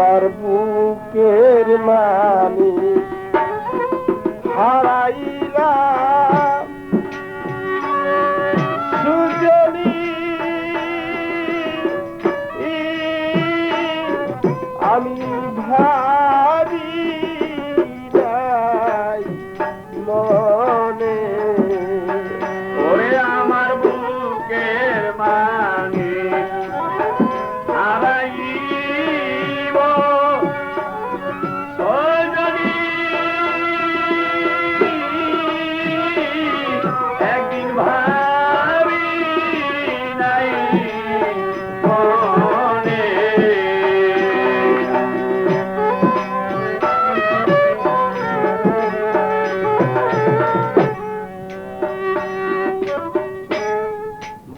আমার বুকের মানি হারাই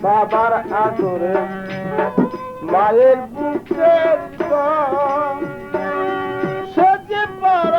বাবার আদরে মায়ের বুকে সে যে বড়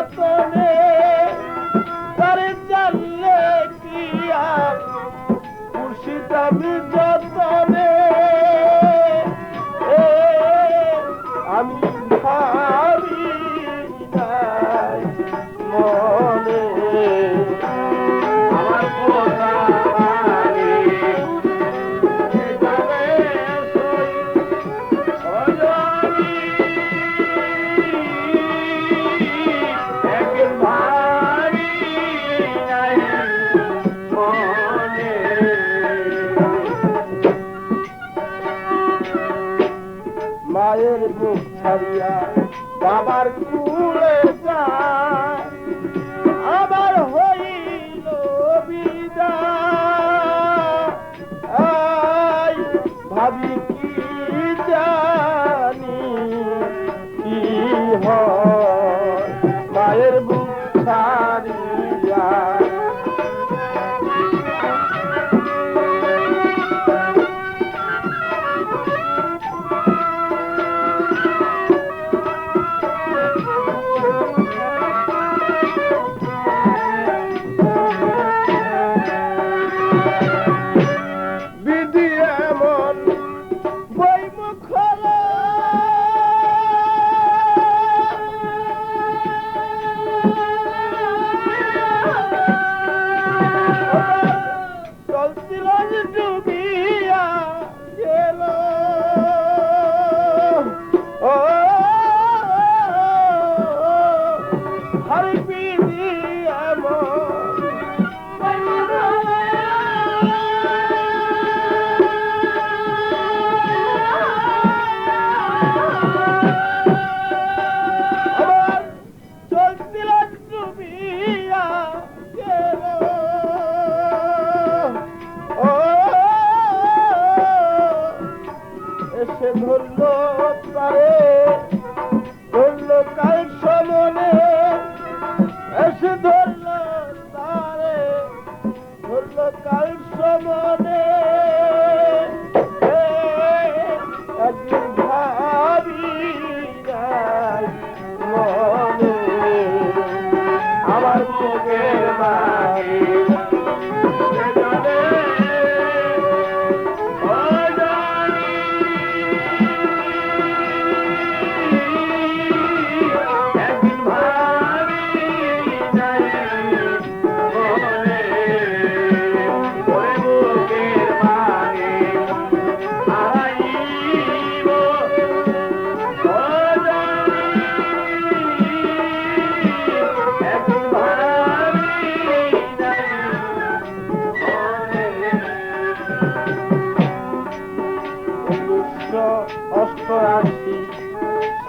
মায়ের মুখ ছাড়িয়া বাবার কুলে যায়। ধরলো তারে ধরলো কাল সমনে এসে ধরলো তারে ধরলো কাল সমনে?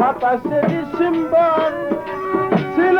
সাতাশে ডিসেম্বর ছিল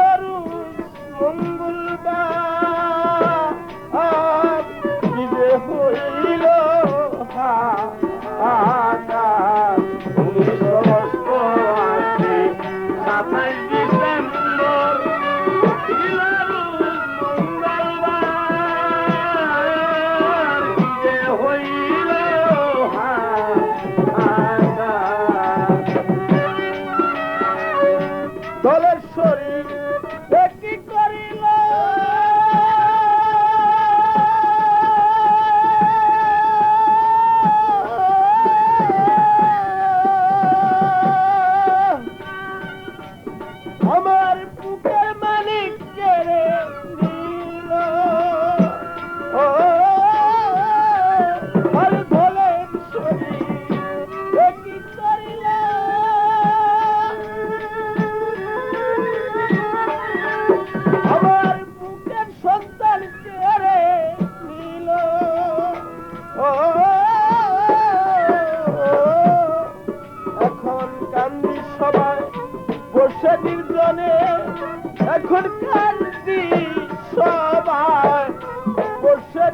আমার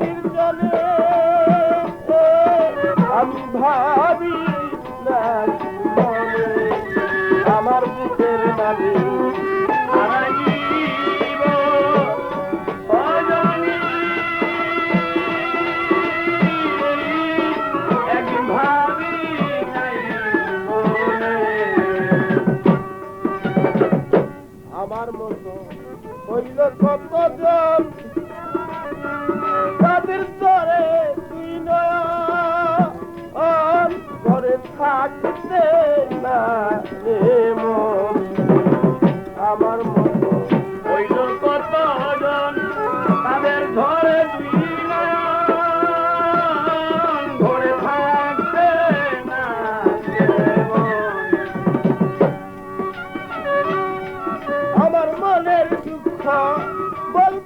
নির্জনে আমি ভাবি बोल